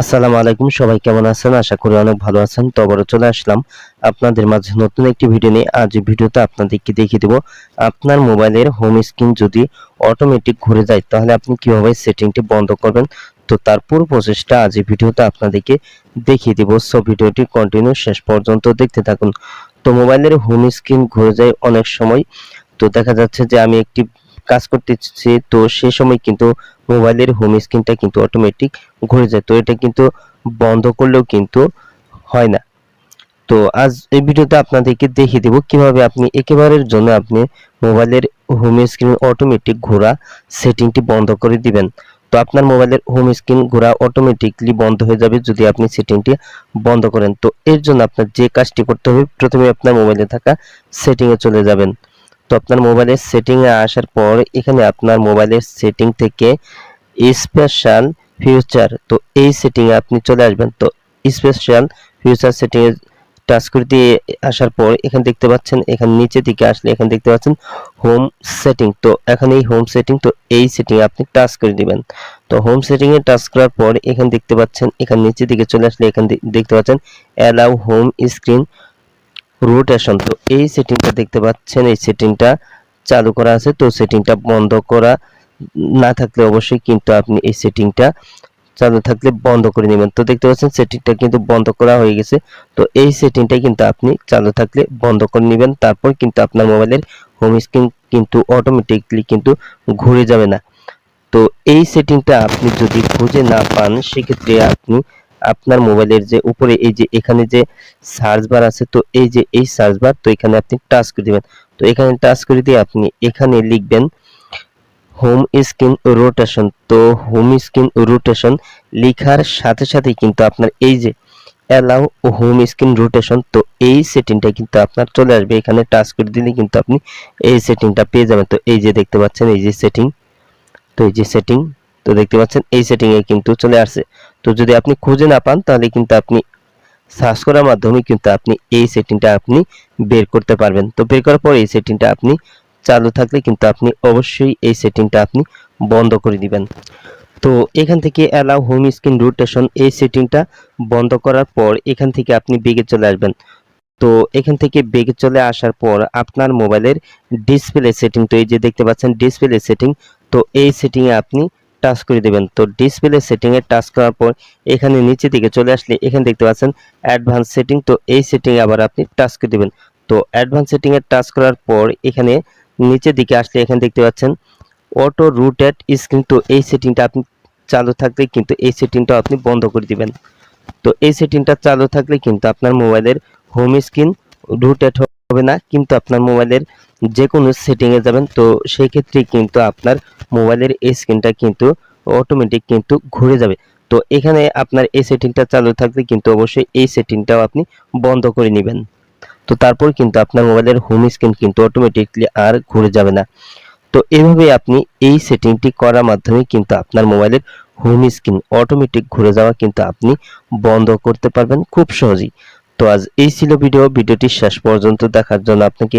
আসসালামু আলাইকুম, সবাই কেমন আছেন? আশা করি অনেক ভালো আছেন। তো চলে আসলাম আপনাদের মাঝে নতুন একটি ভিডিও নিয়ে। আজ ভিডিওতে আপনাদেরকে দেখিয়ে দেব, আপনার মোবাইলের হোম স্ক্রিন যদি অটোমেটিক ঘুরে যায়, তাহলে আপনি কীভাবে সেটিংটি বন্ধ করবেন? তো তার পুরো প্রসেসটা আজ ভিডিওতে আপনাদেরকে দেখিয়ে দেব। সো ভিডিওটি কন্টিনিউ শেষ পর্যন্ত দেখতে থাকুন। তো মোবাইলের হোম স্ক্রিন ঘুরে যায় অনেক সময়। তো দেখা যাচ্ছে যে আমি একটি কাজ করতেছি, তো সেই সময় কিন্তু মোবাইলের হোম স্ক্রিনটা কিন্তু অটোমেটিক ঘুরে যায়। তো এটা কিন্তু বন্ধ করলেও কিন্তু হয় না। তো আজ এই ভিডিওতে আপনাদেরকে দেখিয়ে দেব কীভাবে আপনি একেবারের জন্য আপনি মোবাইলের হোম স্ক্রিন অটোমেটিক ঘোরা সেটিংটি বন্ধ করে দিবেন। তো আপনার মোবাইলের হোম স্ক্রিন ঘোরা অটোমেটিকলি বন্ধ হয়ে যাবে যদি আপনি সেটিংটি বন্ধ করেন। তো এর জন্য আপনার যে কাজটি করতে হবে, প্রথমে আপনার মোবাইলে থাকা সেটিংয়ে চলে যাবেন। তো আপনার মোবাইলের সেটিংয়ে আসার পর এখানে আপনার মোবাইলের সেটিং থেকে স্পেশাল ফিউচার তো এই সেটিংয়ে আপনি চলে আসবেন। তো স্পেশাল ফিউচার সেটিংয়ে টাচ করে দিয়ে আসার পর এখানে দেখতে পাচ্ছেন, এখানে নিচে দিকে আসলে এখানে দেখতে পাচ্ছেন হোম সেটিং তো এখন এই হোম সেটিং তো এই সেটিং আপনি টাচ করে দিবেন। তো হোম সেটিং এ টাচ করার পর এখানে দেখতে পাচ্ছেন, এখানে নিচে দিকে চলে আসলে এখানে দেখতে পাচ্ছেন অ্যালাউ হোম স্ক্রিন রোটেশন তো এই সেটিংটা দেখতে পাচ্ছেন, এই সেটিংটা চালু করা আছে। তো সেটিংটা বন্ধ করা না থাকলে অবশ্যই কিন্তু আপনি এই সেটিংটা চালু থাকলে বন্ধ করে নেবেন। তো দেখতে পাচ্ছেন সেটিংটা কিন্তু বন্ধ করা হয়ে গেছে। তো এই সেটিংটা কিন্তু আপনি চালু থাকলে বন্ধ করে নেবেন। তারপর কিন্তু আপনার মোবাইলের হোম স্ক্রিন কিন্তু অটোমেটিকলি কিন্তু ঘুরে যাবে না। তো এই সেটিংটা আপনি যদি খুঁজে না পান, সেক্ষেত্রে আপনি আপনার মোবাইলের যে উপরে এই যে এখানে যে সার্চ বার আছে, তো এই যে এই সার্চ বার তো এখানে আপনি টাচ করে দিবেন। তো এখানে টাচ করে দিয়ে আপনি এখানে লিখবেন হোম স্ক্রিন রোটেশন তো হোম স্ক্রিন রোটেশন লেখার সাথে সাথে কিন্তু আপনার এই যে অ্যালাউ হোম স্ক্রিন রোটেশন তো এই সেটিংটা কিন্তু আপনার চলে আসবে। এখানে টাচ করে দিলে কিন্তু আপনি এই সেটিংটা পেয়ে যাবেন। তো এই যে দেখতে পাচ্ছেন, এই যে সেটিং তো এই যে সেটিং তো দেখতে পাচ্ছেন এই সেটিং এ কিন্তু চলে আসছে। তো যদি আপনি খুঁজে না পান, তাহলে কিন্তু আপনি সার্চ করার মাধ্যমে কিন্তু আপনি এই সেটিংটা আপনি বের করতে পারবেন। তো বের করার পর এই সেটিংটা আপনি চালু থাকলে কিন্তু আপনি অবশ্যই এই সেটিংটা আপনি বন্ধ করে দিবেন। তো এখান থেকে অ্যালাউ হোম স্ক্রিন রোটেশন এই সেটিংটা বন্ধ করার পর এখান থেকে আপনি বেগে চলে আসবেন। তো এখান থেকে বেগে চলে আসার পর আপনার মোবাইলের ডিসপ্লে সেটিং তো এই যে দেখতে পাচ্ছেন ডিসপ্লে সেটিং তো এই সেটিংয়ে আপনি টাচ করে দেবেন। তো ডিসপ্লে সেটিংয়ে টাচ করার পর এখানে নিচে দিকে চলে আসলে এখানে দেখতে পাচ্ছেন অ্যাডভান্স সেটিং তো এই সেটিংয়ে আবার আপনি টাচ করে দেবেন। তো অ্যাডভান্স সেটিংয়ে টাচ করার পর এখানে নিচের দিকে আসলে এখানে দেখতে পাচ্ছেন অটো রুটেড স্ক্রিন তো এই সেটিংটা আপনি চালু থাকলে কিন্তু এই সেটিংটা আপনি বন্ধ করে দিবেন। তো এই সেটিংটা চালু থাকলে কিন্তু আপনার মোবাইলের হোম স্ক্রিন রুটেড হবে না, কিন্তু আপনার মোবাইলের যে কোনো সেটিংয়ে যাবেন, তো সেই ক্ষেত্রে কিন্তু আপনার মোবাইলের এই স্ক্রিনটা কিন্তু অটোমেটিক কিন্তু ঘুরে যাবে। তো এখানে আপনার এই সেটিংটা চালু থাকলে কিন্তু অবশ্যই এই সেটিংটাও আপনি বন্ধ করে নেবেন। তো তারপর কিন্তু আপনার মোবাইলের হোম স্ক্রিন কিন্তু অটোমেটিকলি আর ঘুরে যাবে না। তো এভাবে আপনি এই সেটিংটি করার মাধ্যমে কিন্তু আপনার মোবাইলের হোম স্ক্রিন অটোমেটিক ঘুরে যাওয়া কিন্তু আপনি বন্ধ করতে পারবেন খুব সহজেই। তো আজ এই ছিল ভিডিও। ভিডিওটি শেষ পর্যন্ত দেখার জন্য আপনাকে